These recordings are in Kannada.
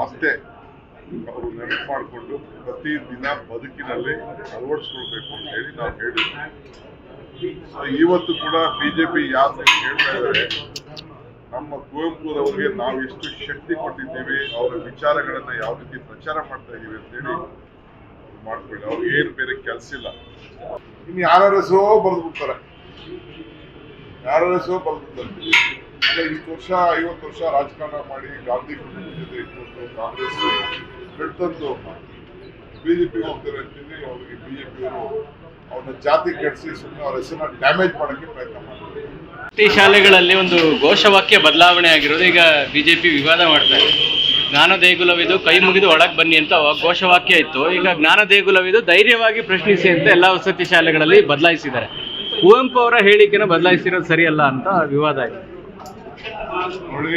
ಮತ್ತೆ ಅವರು ನೆನಪು ಮಾಡಿಕೊಂಡು ಪ್ರತಿ ದಿನ ಬದುಕಿನಲ್ಲಿ ಅಳವಡಿಸ್ಕೊಳ್ಬೇಕು ಅಂತ ಹೇಳಿ ನಾವು ಹೇಳಿದ್ವಿ. ಸೊ ಇವತ್ತು ಕೂಡ ಬಿಜೆಪಿ ಯಾರು ಹೇಳ್ತಾ ಇದ್ದಾರೆ. ನಮ್ಮ ಕುವೆಂಪುರವರಿಗೆ ನಾವು ಎಷ್ಟು ಶಕ್ತಿ ಕೊಟ್ಟಿದ್ದೀವಿ, ಅವರ ವಿಚಾರಗಳನ್ನ ಯಾವ ರೀತಿ ಪ್ರಚಾರ ಮಾಡ್ತಾ ಇದೀವಿ ಅಂತೇಳಿ ಮಾಡ್ಕೊಳ್ಳಿ. ಅವ್ರಿಗೆ ಏನು ಬೇರೆ ಕೆಲಸ ಇಲ್ಲ. ಇನ್ನು ಬಿಡ್ತಾರೆ? ಯಾರ್ಯಾರಸೋ ಬರೆದು ಬಿಡ್ತಾರೆ? ಇಷ್ಟು ವರ್ಷ, ಐವತ್ತು ವರ್ಷ ರಾಜಕಾರಣ ಮಾಡಿ ಗಾಂಧಿ ಕುಟುಂಬದ ಜೊತೆ ಇಟ್ಕೊಂಡು ಕಾಂಗ್ರೆಸ್ ಬೆಳ್ತಂದು ಬಿಜೆಪಿ ಹೋಗ್ತಾರೆ ಅಂತೇಳಿ ಅವರಿಗೆ ಬಿಜೆಪಿಯವರು ಅವ್ರನ್ನ ಜಾತಿ ಕೆಡಿಸಿ ಸುಮ್ಮನೆ ಅವ್ರ ಹೆಸರನ್ನ ಡ್ಯಾಮೇಜ್ ಮಾಡೋಕ್ಕೆ ಪ್ರಯತ್ನ ಮಾಡ್ತಾರೆ. ಶಾಲೆಗಳಲ್ಲಿ ಒಂದು ಘೋಷವಾಕ್ಯ ಬದಲಾವಣೆ ಆಗಿರೋದು. ಈಗ ಬಿಜೆಪಿ ವಿವಾದ ಮಾಡ್ತಾರೆ ಜ್ಞಾನ ದೇಗುಲವಿದು, ಕೈ ಮುಗಿದು ಒಳಗೆ ಬನ್ನಿ ಅಂತ ಘೋಷವಾಕ್ಯ ಇತ್ತು. ಈಗ ಜ್ಞಾನ ದೇಗುಲವಿದು ಧೈರ್ಯವಾಗಿ ಪ್ರಶ್ನಿಸಿ ಅಂತ ಎಲ್ಲ ವಸತಿ ಶಾಲೆಗಳಲ್ಲಿ ಬದಲಾಯಿಸಿದ್ದಾರೆ. ಕುವೆಂಪು ಅವರ ಹೇಳಿಕೆನ ಬದಲಾಯಿಸಿರೋದು ಸರಿಯಲ್ಲ ಅಂತ ವಿವಾದ ಆಗಿದೆ. ನೋಡಿ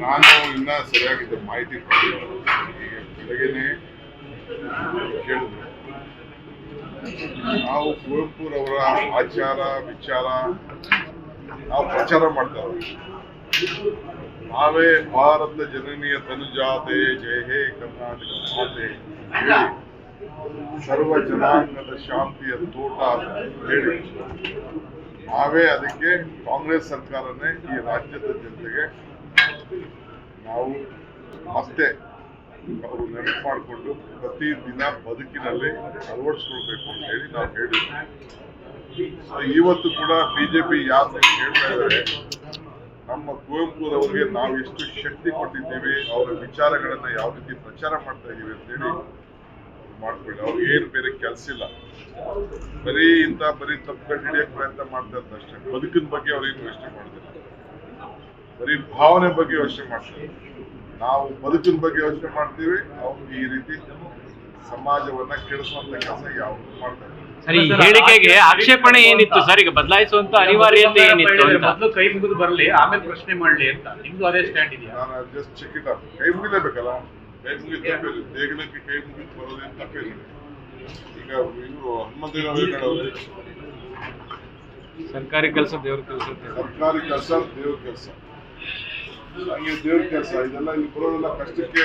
ನಾನು ಇನ್ನ ಸರಿಯಾಗಿದ್ದ ಮಾಹಿತಿ ಈಗ ಬೆಳಗ್ಗೆನೆ ಕೇಳಿದ್ರು. ನಾವು ಕುವೆಂಪುರವರ ಆಚಾರ, ವಿಚಾರ, ನಾವು ಪ್ರಚಾರ ಮಾಡ್ತಾ ನಾವೇ ಭಾರತ ಜನನೀಯ ತನುಜಾತೆ ಜಯ ಹೇ ಕರ್ನಾಟಕ ಮಾತೆ ಸರ್ವ ಜನಾಂಗದ ಶಾಂತಿಯ ತೋಟ ಅಂತ ಹೇಳಿ. ನಾವೇ ಅದಕ್ಕೆ ಕಾಂಗ್ರೆಸ್ ಸರ್ಕಾರನೇ ಈ ರಾಜ್ಯದ ಜನತೆಗೆ ನಾವು ಮತ್ತೆ ಅವರು ನೆನಪು ಮಾಡಿಕೊಂಡು ಪ್ರತಿ ದಿನ ಬದುಕಿನಲ್ಲಿ ಅಳವಡಿಸ್ಕೊಳ್ಬೇಕು ಅಂತ ಹೇಳಿ ನಾವು ಹೇಳಿದ್ವಿ. ಸೊ ಇವತ್ತು ಕೂಡ ಬಿಜೆಪಿ ಯಾರು ಹೇಳ್ತಾ ಇದ್ದಾರೆ, ನಮ್ಮ ಕುವೆಂಪುರವರಿಗೆ ನಾವು ಎಷ್ಟು ಶಕ್ತಿ ಕೊಟ್ಟಿದ್ದೀವಿ, ಅವರ ವಿಚಾರಗಳನ್ನ ಯಾವ ರೀತಿ ಪ್ರಚಾರ ಮಾಡ್ತಾ ಇದೀವಿ ಅಂತೇಳಿ ಮಾಡ್ಕೊಳ್ಳಿ. ಅವ್ರಿಗೆ ಏನು ಬೇರೆ ಕೆಲಸ ಇಲ್ಲ. ಬರೀ ಇಂಥ ಬರೀ ತಪ್ಪು ಕಂಡು ಹಿಡಿಯಕ್ಕೆ ಪ್ರಯತ್ನ ಮಾಡ್ತಾ ಇರ್ತಾರೆ ಅಷ್ಟೇ. ಬದುಕಿನ ಬಗ್ಗೆ ಅವ್ರೇನು ಯೋಚನೆ ಮಾಡ್ತಾರೆ ಬರೀ ಭಾವನೆ ಬಗ್ಗೆ ಯೋಚನೆ ಮಾಡ್ತಾರೆ ನಾವು ಬದುಕಿನ ಬಗ್ಗೆ ಯೋಚನೆ ಮಾಡ್ತೀವಿ ಅವ್ರು ಈ ರೀತಿ ಸಮಾಜವನ್ನ ಕೆಡಿಸುವಂತ ಕೆಲಸ ಯಾವುದು ಮಾಡ್ತಾರೆ ಸರಿ ಈ ಹೇಳಿಕೆಗೆ ಆಕ್ಷೇಪಣೆ ಏನಿತ್ತು ಸರ್? ಈಗ ಬದಲಾಯಿಸುವಂತ ಅನಿವಾರ್ಯತೆ ಏನಿತ್ತು ಅಂತ? ಮೊದಲು ಕೈ ಮುಗಿದು ಬರಲಿ ಆಮೇಲೆ ಪ್ರಶ್ನೆ ಮಾಡಲಿ ಅಂತ. ನಿಮ್ದು ಅದೇ ಸ್ಟ್ಯಾಂಡ್ ಇದೆಯಾ? ನಾನು ಜಸ್ಟ್ ಚೆಕ್ ಇಟ್ ಅಪ್ ಕೈ ಮುಗಿಲೇಬೇಕಲ್ಲ? ಕೈ ಮುಗಿದ ತಪ್ಪಿಲ್ಲ ಕೈ ಮುಗಿದು ಬರೋದೇನು ತಪ್ಪಿಲ್ಲ ಈಗ ಇವರು ಸರ್ಕಾರಿ ಕೆಲಸ ದೇವ್ರ ಕೆಲಸ ಸರ್ಕಾರಿ ಕೆಲಸ ದೇವ್ರ ಕೆಲಸ. ಹಂಗೆ ದೇವ್ರ ಕೆಲಸ. ಇದೆಲ್ಲ ಇಲ್ಲಿ ಬರೋದೆಲ್ಲ ಕಷ್ಟಕ್ಕೆ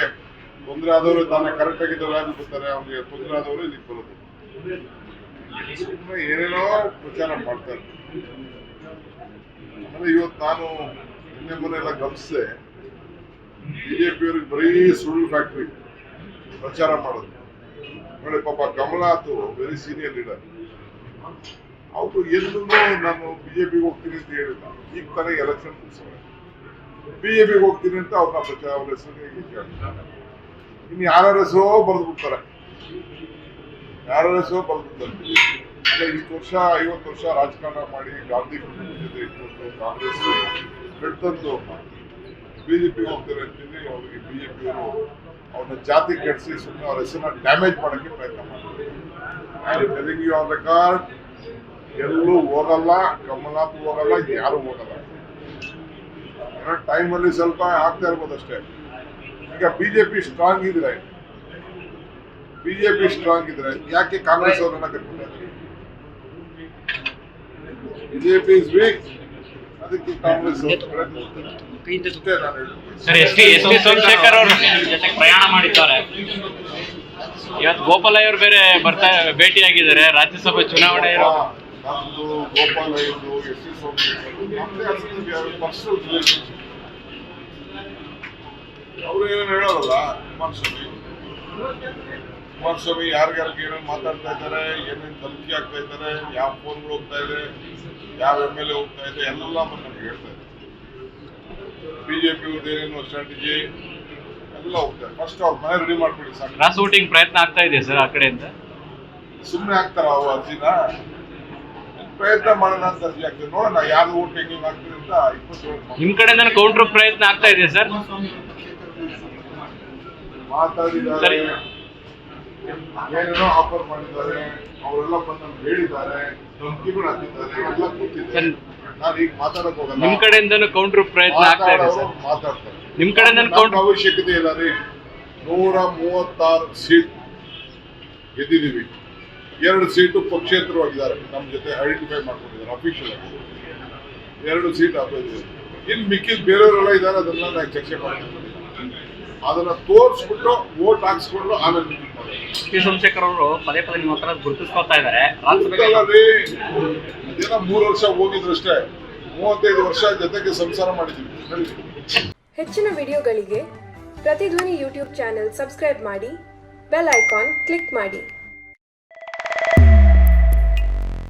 ತೊಂದರೆ ಆದವರು ತಾನೇ ಕರೆಕ್ಟ್ ಆಗಿದ್ದವ್ರು ಯಾರು ಬರ್ತಾರೆ ಅವ್ರಿಗೆ ತೊಂದರೆ ಆದವರು ಇಲ್ಲಿ ಬರೋದು. ಸುಮ್ಮನೆ ಏನೇನೋ ಪ್ರಚಾರ ಮಾಡ್ತಾರೆ ಆಮೇಲೆ ಇವತ್ತು ನಾನು ನಿನ್ನೆ ಮೊನ್ನೆ ಎಲ್ಲ ಗಮನಿಸಿದೆ. ಬಿಜೆಪಿ ಅವ್ರಿಗೆ ಬರೀ ಸುಳ್ಳು ಫ್ಯಾಕ್ಟ್ರಿ ಪ್ರಚಾರ ಮಾಡೋದು. ನೋಡಿ ಪಾಪ ಕಮಲಾತು ವೆರಿ ಸೀನಿಯರ್ ಲೀಡರ್ ಅವರು ಎಲ್ಲೂ ನಾನು ಬಿಜೆಪಿಗೆ ಹೋಗ್ತೀನಿ ಅಂತ ಹೇಳಿಲ್ಲ. ಈಗ ತಾನೇ ಎಲೆಕ್ಷನ್ ಮುಗಿಸೋರೆ ಬಿಜೆಪಿಗೆ ಹೋಗ್ತೀನಿ ಅಂತ ಅವ್ರನ್ನ ಪ್ರಚಾರ ಅವ್ರ ಹೆಸರು ಇನ್ನು ಯಾರು ಹೆಸರೋ ಬರೆದು ಬಿಡ್ತಾರೆ ಯಾರ್ಯಾರ ಹೆಸರೋ ಬರೆದು ಅಂದ್ರೆ ಇಷ್ಟು ವರ್ಷ, ಐವತ್ತು ವರ್ಷ ರಾಜಕಾರಣ ಮಾಡಿ ಗಾಂಧಿ ಕುಟುಂಬದ ಜೊತೆ ಇಟ್ಕೊಂಡು ಕಾಂಗ್ರೆಸ್ ಬಿಜೆಪಿಗೆ ಹೋಗ್ತಾರೆ ಅಂತೇಳಿ ಅವರಿಗೆ ಬಿಜೆಪಿಯವರು ಅವ್ರನ್ನ ಜಾತಿ ಕೆಡಿಸಿ ಸುಮ್ಮನೆ ಅವ್ರ ಹೆಸರನ್ನ ಡ್ಯಾಮೇಜ್ ಮಾಡೋಕ್ಕೆ ಪ್ರಯತ್ನ ಮಾಡ್ತಾರೆ. ಯು ಆನ್ ರೆಕಾರ್ಡ್ ಎಲ್ಲೂ ಹೋಗಲ್ಲ, ಕಮಲನಾಥ್ ಹೋಗಲ್ಲ, ಯಾರು ಹೋಗಲ್ಲ. ಏನೋ ಟೈಮಲ್ಲಿ ಸ್ವಲ್ಪ ಆಗ್ತಾ ಇರ್ಬೋದು ಅಷ್ಟೇ. ಈಗ ಬಿಜೆಪಿ ಸ್ಟ್ರಾಂಗ್ ಇದ್ರೆ ಬಿಜೆಪಿ ಸ್ಟ್ರಾಂಗ್ ಇದ್ರೆ ಯಾಕೆ ಕಾಂಗ್ರೆಸ್ ಅವರನ್ನ ಕಟ್ಬಿಟ್ಟಾರೆ ಬಿಜೆಪಿ ಇಸ್ ವೀಕ್ ಅದಕ್ಕೆ ಕಾಂಗ್ರೆಸ್ ನಾನು ಸೋಮಶೇಖರ್ ಅವರು ಪ್ರಯಾಣ ಮಾಡಿದ್ದಾರೆ. ಇವತ್ತು ಗೋಪಾಲಯ್ಯ ಅವರು ಬೇರೆ ಬರ್ತಾ ಭೇಟಿಯಾಗಿದ್ದಾರೆ. ರಾಜ್ಯಸಭೆ ಚುನಾವಣೆ ಇರೋ ನಮ್ದು ಇದ್ದು ಎಸ್ ಸೋಮಶೇಖರ್ ಪರ್ಸನಲ್ ರಿಲೇಶನ್ಶಿಪ್ ಅವರು ಏನೇನು ಹೇಳೋರಲ್ಲ ಕುಮಾರಸ್ವಾಮಿ? ಕುಮಾರಸ್ವಾಮಿ ಯಾರ್ಯಾರಿಗೆ ಏನೇನು ಮಾತಾಡ್ತಾ ಇದ್ದಾರೆ, ಏನೇನು ಧಮಕಿ ಆಗ್ತಾ ಇದ್ದಾರೆ, ಯಾವ ಫೋನ್ಗಳು ಹೋಗ್ತಾ ಇದೆ, ಯಾವ ಎಂ ಎಲ್ ಎ ಹೋಗ್ತಾ ಇದೆ, ಎಲ್ಲ ನಮ್ಗೆ ಹೇಳ್ತಾ ಇದ್ದಾರೆ. ಬಿಜೆಪಿ ಅವ್ರದ್ದು ಏನೇನು ಸ್ಟ್ರಾಟಜಿ ಎಲ್ಲ ಹೋಗ್ತಾರೆ ಫಸ್ಟ್ ಅವ್ರ ಮನೆ ರೆಡಿ ಮಾಡ್ಬಿಡಿ ಸರ್ ಕ್ರಾಸ್ ವೋಟಿಂಗ್ ಪ್ರಯತ್ನ ಆಗ್ತಾ ಇದೆ ಸರ್ ಆ ಕಡೆಯಿಂದ? ಸುಮ್ಮನೆ ಹಾಕ್ತಾರ ಅವು ಅರ್ಜಿನ? ಪ್ರಯತ್ನ ಮಾಡೋಣ ಅಂತ ಅರ್ಜಿ ಆಗ್ತದೆ ನೋಡೋಣ ಯಾರು ಓಟ್ ಹೆಂಗೆ ಆಗ್ತದೆ ಅಂತ ಇಪ್ಪತ್ತೇಳು ನಿಮ್ ಕಡೆಯಿಂದ ಕೌಂಟರ್ ಪ್ರಯತ್ನ ಆಗ್ತಾ ಇದೆ ಸರ್ ಮಾತಾಡಿದ್ದಾರೆ. ಸರಿ. ಏನೇನೋ ಆಫರ್ ಮಾಡಿದ್ದಾರೆ. ಅವರೆಲ್ಲ ಬಂದು ನಮ್ಗೆ ಹೇಳಿದ್ದಾರೆ. ಧಮಕಿಗಳು ಹಾಕಿದ್ದಾರೆ. ಎಲ್ಲ ಕೂತಿದೆ. ಈಗ ಮಾತಾಡಕ್ ಹೋಗಲ್ಲ ನಿಮ್ ಕಡೆಯಿಂದನೂ ಕೌಂಟರ್ ಪ್ರಯತ್ನ ಆಗ್ತಾ ಇದೆ ಸರ್. ಮಾತಾಡೋರು ಮಾತಾಡ್ತಾರೆ. ನಿಮ್ ಕಡೆಯಿಂದ ನಮ್ಗೆ ಕೌಂಟರ್ ಅವಶ್ಯಕತೆ ಇಲ್ಲ ರೀ. ನೂರ ಮೂವತ್ತಾರು ಸೀಟ್ ಗೆದ್ದಿದ್ದೀವಿ. ಎರಡು ಸೀಟು ಪಕ್ಷೇತರವಾಗಿದ್ದಾರೆ ನಮ್ಮ ಜೊತೆ ಐಡೆಂಟಿಫೈ ಮಾಡ್ಕೊಂಡಿದ್ದಾರೆ ಅಫಿಷಿಯಲ್ ಆಗಿ. ಎರಡು ಸೀಟ್ ಹಾಕೋದಿದೆ ಇನ್ನು ಮಿಕ್ಕಿದ ಬೇರೆಯವರೆಲ್ಲ ಇದ್ದಾರೆ ಅದನ್ನ ನಾನು ಚರ್ಚೆ ಮಾಡ್ತೀನಿ ಅದನ್ನ ತೋರಿಸ್ಬಿಟ್ಟು ವೋಟ್ ಹಾಕ್ಸ್ಕೊಂಡು ಆಮೇಲೆ. ಪಿ ಸೋಮಶೇಖರ್ ಅವರು ಪದೇ ಪದೇ ನಿಮ್ಮ ಹತ್ರ ಗುರುತಿಸ್ಕೊತಾ ಇದ್ದಾರೆ. ರಾಜ್ಯಸಭೆಗೆ ಗೊತ್ತಲ್ಲ ರೀ ಏನೋ ಮೂರು ವರ್ಷ ಹೋಗಿದ್ರಷ್ಟೇ ಮೂವತ್ತೈದು ವರ್ಷ ಜೊತೆಗೆ ಸಂಸಾರ ಮಾಡಿದ್ವಿ ಹೆಚ್ಚಿನ ವಿಡಿಯೋಗಳಿಗೆ ಪ್ರತಿಧ್ವನಿ ಯೂಟ್ಯೂಬ್ ಚಾನೆಲ್ ಸಬ್ಸ್ಕ್ರೈಬ್ ಮಾಡಿ ಬೆಲ್ ಐಕಾನ್ ಕ್ಲಿಕ್ ಮಾಡಿ.